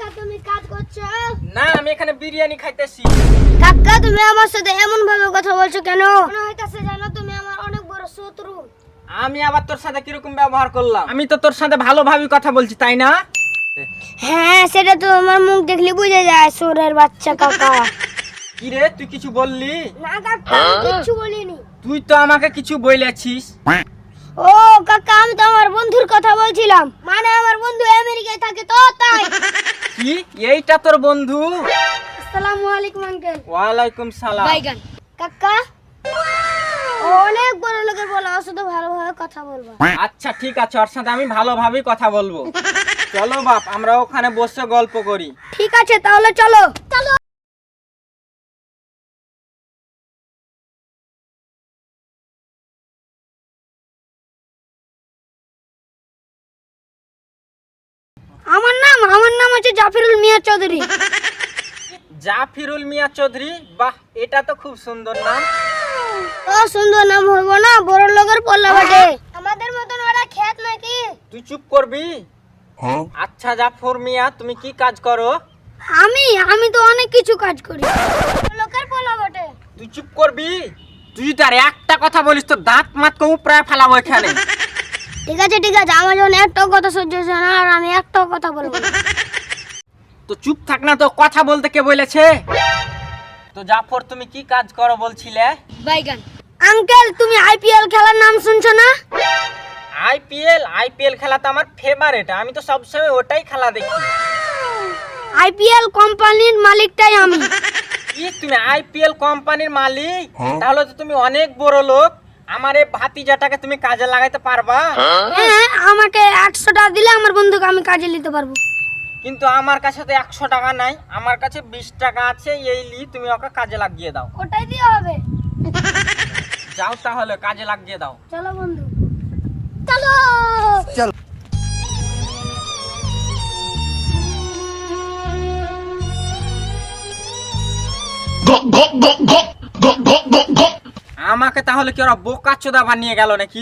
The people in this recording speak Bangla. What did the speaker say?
কাকা তুমি কাজ করছ? না আমি এখানে বিরিয়ানি খাইতেছি। কাকা তুমি আমার সাথে এমন ভাবে কথা বলছো কেন? মনে হইতাছে জানো তুমি আমার অনেক বড় শত্রু। আমি আবার তোর সাথে কীরকম ব্যবহার করলাম? আমি তো তোর সাথে ভালোভাবে কথা বলছি তাই না? হ্যাঁ সেটা তো আমার মুখ দেখলে বুঝে যায় সোরের বাচ্চা কাকা। কি রে তুই কিছু বললি? না কাকা আমি বলিনি। তুই তো আমাকে কিছু বলেছিস ও কাকা আমি তো আমার বন্ধুর কথা বলছিলাম। মানে আমার বন্ধু আমেরিকায় থাকে তো তাই। কি? এইটা তোর বন্ধু। আসসালামু আলাইকুম আঙ্কেল ওয়ালাইকুম সালাম। বাইগান কাকা অনেক বড় লোকের বলা শুধু ভালোভাবে কথা বলব। আচ্ছা ঠিক আছে ওর সাথে আমি ভালোভাবেই কথা বলব। চলো বাপ আমরা ওখানে বসে গল্প করি। ঠিক আছে তাহলে চলো। চলো। আমার নাম হচ্ছে জাফিরুল মিয়া চৌধুরী। জাফিরুল মিয়া চৌধুরী? বাহ এটা তো খুব সুন্দর নাম। ও সুন্দর নাম হইব না বড় লোকের পল্লা বটে আমাদের মতন ওরা খেত নাকি? তুই চুপ করবি? আচ্ছা জাফর মিয়া তুমি কি কাজ করো? আমি আমি তো অনেক কিছু কাজ করি। লোকের পল্লা বটে তুই চুপ করবি? তুই যদি আর একটা কথা বলিস তো দাঁত মাত কমু প্রায় ফেলাবো এখানে। ঠিক আছে ঠিক আছে আমার যখন একটাও কথা সহ্য হচ্ছে না আর আমি একটাও কথা বলব না। তো চুপ থাক না তো কথা বলতে কে বলেছে? তো জাফর তুমি কি কাজ করো বলছিলে? বাইগান। আঙ্কেল তুমি আইপিএল খেলার নাম শুনছো না? আইপিএল আইপিএল খেলা তো আমার ফেভারিট আমি তো সবসময় ওটাই খেলা দেখি। আইপিএল কোম্পানির মালিকটাই আমি। কি তুমি আইপিএল কোম্পানির মালিক? তাহলে তো তুমি অনেক বড় লোক। আমার এই ভাতিজাটাকে তুমি কাজে লাগাইতে পারবা? হ্যাঁ আমাকে একশো টাকা দিলে আমার বন্ধুকে আমি কাজে নিতে পারব। কিন্তু আমার কাছে তো একশো টাকা নাই আমার কাছে বিশ টাকা আছে এই লি তুমি ওকে কাজে লাগিয়ে দাও। ওটাই দিয়ে হবে। যাও তাহলে কাজে লাগিয়ে দাও। চলো বন্ধু। চলো। আমাকে তাহলে কি ওরা বোকা চোদা বানিয়ে গেল নাকি?